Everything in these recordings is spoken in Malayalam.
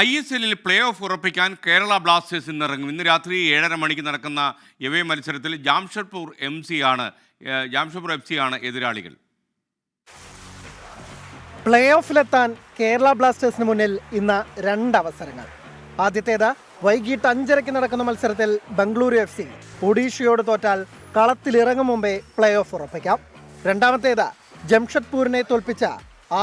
ഐ എസ് എല്ലിൽ പ്ലേ ഓഫ് ഉറപ്പിക്കാൻ കേരള ബ്ലാസ്റ്റേഴ്സ് ഇന്ന് ഇറങ്ങും ഇന്ന് രാത്രി ഏഴര മണിക്ക് നടക്കുന്ന എവേ മത്സരത്തിൽ ജാംഷഡ്പൂർ എം സി ആണ് ജാംഷഡ്പൂർ എഫ് സി ആണ് എതിരാളികൾ. പ്ലേ ഓഫിലെത്താൻ കേരള ബ്ലാസ്റ്റേഴ്സിന് മുന്നിൽ ഇന്ന് രണ്ട് അവസരങ്ങൾ ആദ്യത്തേത് വൈകിട്ട് അഞ്ചരയ്ക്ക് നടക്കുന്ന മത്സരത്തിൽ ബംഗളൂരു എഫ് സി ഒഡീഷയോട് തോറ്റാൽ കളത്തിലിറങ്ങും മുമ്പേ പ്ലേ ഓഫ് ഉറപ്പിക്കാം. രണ്ടാമത്തേത് ജംഷഡ്പൂരിനെ തോൽപ്പിച്ച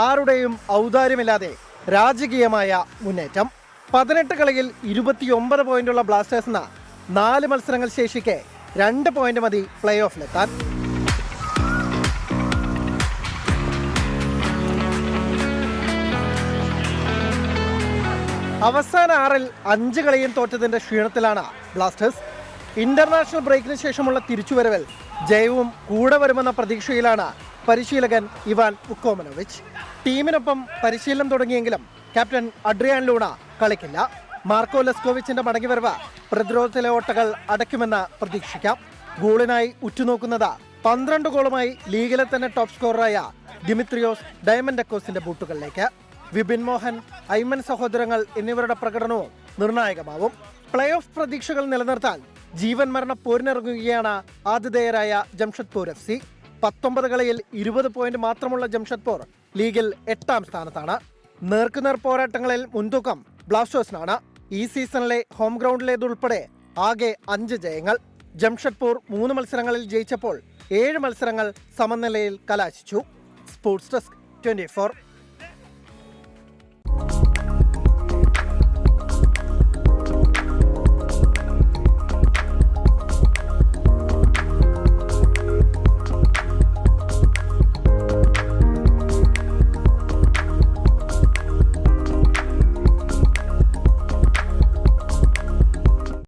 ആരുടെയും ഔദാര്യമില്ലാതെ രാജകീയമായ മുന്നേറ്റം. പതിനെട്ട് കളിയിൽ ഇരുപത്തിയൊമ്പത് പോയിന്റുള്ള ബ്ലാസ്റ്റേഴ്സിന് നാല് മത്സരങ്ങൾ ശേഷിക്കെ രണ്ട് പോയിന്റ് മതി പ്ലേ ഓഫിലെത്താൻ അവസാന ആറിൽ അഞ്ച് കളിയും തോറ്റതിന്റെ ക്ഷീണത്തിലാണ് ബ്ലാസ്റ്റേഴ്സ്. ഇന്റർനാഷണൽ ബ്രേക്കിന് ശേഷമുള്ള തിരിച്ചുവരവിൽ ജയവും കൂടെ വരുമെന്ന പ്രതീക്ഷയിലാണ് പരിശീലകൻ ഇവാൻ ഉക്കോമനോവിച്ച്. ടീമിനൊപ്പം പരിശീലനം തുടങ്ങിയെങ്കിലും ക്യാപ്റ്റൻ അഡ്രിയാൻ ലൂണ കളിക്കില്ല. മാർക്കോ ലെസ്കോവിച്ചിന്റെ മടങ്ങിവരവ് പ്രതിരോധത്തിലെ ഓട്ടകൾ അടയ്ക്കുമെന്ന് പ്രതീക്ഷിക്കാം. ഗോളിനായി ഉറ്റുനോക്കുന്നത് പന്ത്രണ്ട് ഗോളുമായി ലീഗിലെ തന്നെ ടോപ് സ്കോററായ ഡിമിത്രിയോസ് ഡയമണ്ട് അക്കോസിന്റെ ബൂട്ടുകളിലേക്ക്. വിപിൻ മോഹൻ ഐമൻ സഹോദരങ്ങൾ എന്നിവരുടെ പ്രകടനവും നിർണായകമാവും. പ്ലേ ഓഫ് പ്രതീക്ഷകൾ നിലനിർത്താൻ ജീവൻ മരണ പോരിനിറങ്ങുകയാണ് ആതിഥേയരായ ജംഷഡ്പൂർ എഫ് സി. പത്തൊമ്പത് കളിയിൽ ഇരുപത് പോയിന്റ് മാത്രമുള്ള ജംഷഡ്പൂർ ലീഗിൽ എട്ടാം സ്ഥാനത്താണ്. നേർക്കുനേർ പോരാട്ടങ്ങളിൽ മുൻതൂക്കം ബ്ലാസ്റ്റേഴ്സിനാണ്. ഈ സീസണിലെ ഹോം ഗ്രൗണ്ടിലേതുൾപ്പെടെ ആകെ അഞ്ച് ജയങ്ങൾ. ജംഷഡ്പൂർ മൂന്ന് മത്സരങ്ങളിൽ ജയിച്ചപ്പോൾ ഏഴ് മത്സരങ്ങൾ സമനിലയിൽ കലാശിച്ചു. Sports desk twenty